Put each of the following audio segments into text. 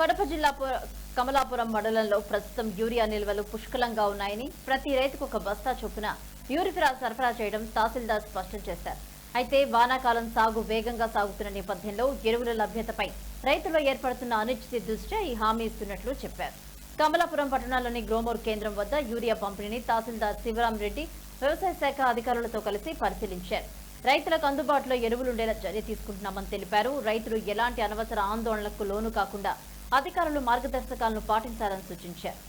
కడప జిల్లా కమలాపురం మండలంలో ప్రస్తుతం యూరియా నిల్వలు పుష్కలంగా ఉన్నాయని ప్రతి రైతుకు ఒక బస్తా చొప్పున యూరిఫిరా సరఫరా చేయడం తహసీల్దార్ స్పష్టం చేశారు. అయితే వానాకాలం సాగు వేగంగా సాగుతున్న నేపథ్యంలో ఎరువుల లభ్యతపై రైతుల్లో ఏర్పడుతున్న అనిశ్చితి దృష్ట్యా ఈ హామీ ఇస్తున్నట్లు చెప్పారు. కమలాపురం పట్టణంలోని గ్రోమోర్ కేంద్రం వద్ద యూరియా పంపిణీని తహసీల్దార్ శివరాం రెడ్డి వ్యవసాయ శాఖ అధికారులతో కలిసి పరిశీలించారు. రైతులకు అందుబాటులో ఎరువులుండేలా చర్య తీసుకుంటున్నామని తెలిపారు. రైతులు ఎలాంటి అనవసర ఆందోళనలకు లోను కాకుండా అధికారులు మార్గదర్శకాలను పాటించాలని సూచించారు.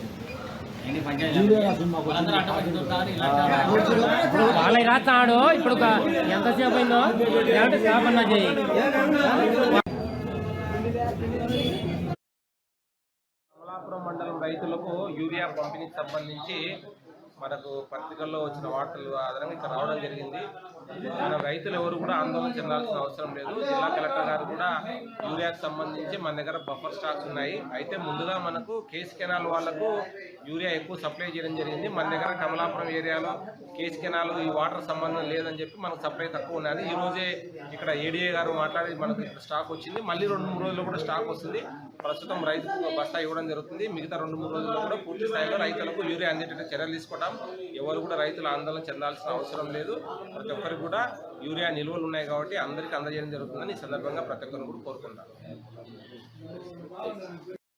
ఇప్పుడు వాళ్ళకి రాస్తాడు. ఇప్పుడు ఎంతసేపు అయిందో? లేదంటే స్టాప్ అన్నా చేయి. కమలాపురం మండలం రైతులకు యూరియా పంపిణీకి సంబంధించి మనకు పత్రికల్లో వచ్చిన వార్తలు ఆధారంగా ఇక్కడ రావడం జరిగింది. మన రైతులు ఎవరు కూడా ఆందోళన చెందాల్సిన అవసరం లేదు. జిల్లా కలెక్టర్ గారు కూడా యూరియాకు సంబంధించి మన దగ్గర బఫర్ స్టాక్స్ ఉన్నాయి. అయితే ముందుగా మనకు కేసు కెనాల్ వాళ్ళకు యూరియా ఎక్కువ సప్లై చేయడం జరిగింది. మన దగ్గర కమలాపురం ఏరియాలో కేసు కెనాల్ ఈ వాటర్ సంబంధం లేదని చెప్పి మనకు సప్లై తక్కువ ఉన్నది. ఈ రోజే ఇక్కడ ఏడీఏ గారు మాట్లాడి మనకు స్టాక్ వచ్చింది. మళ్ళీ రెండు మూడు రోజుల్లో కూడా స్టాక్ వస్తుంది. ప్రస్తుతం రైతుకు బస్తా ఇవ్వడం జరుగుతుంది. మిగతా రెండు మూడు రోజుల్లో కూడా పూర్తి స్థాయిలో రైతులకు యూరియా అందేటట్టు చర్యలు తీసుకోవడం ఎవరు కూడా రైతులు ఆందోళన చెందాల్సిన అవసరం లేదు. ప్రతి ఒక్కరికి కూడా యూరియా నిల్వలు ఉన్నాయి కాబట్టి అందరికీ అందజేయడం జరుగుతుందని ఈ సందర్భంగా ప్రతి ఒక్కరు కూడా కోరుకుంటాం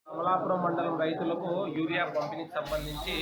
అమలాపురం మండలం రైతులకు యూరియా పంపిణీకి సంబంధించి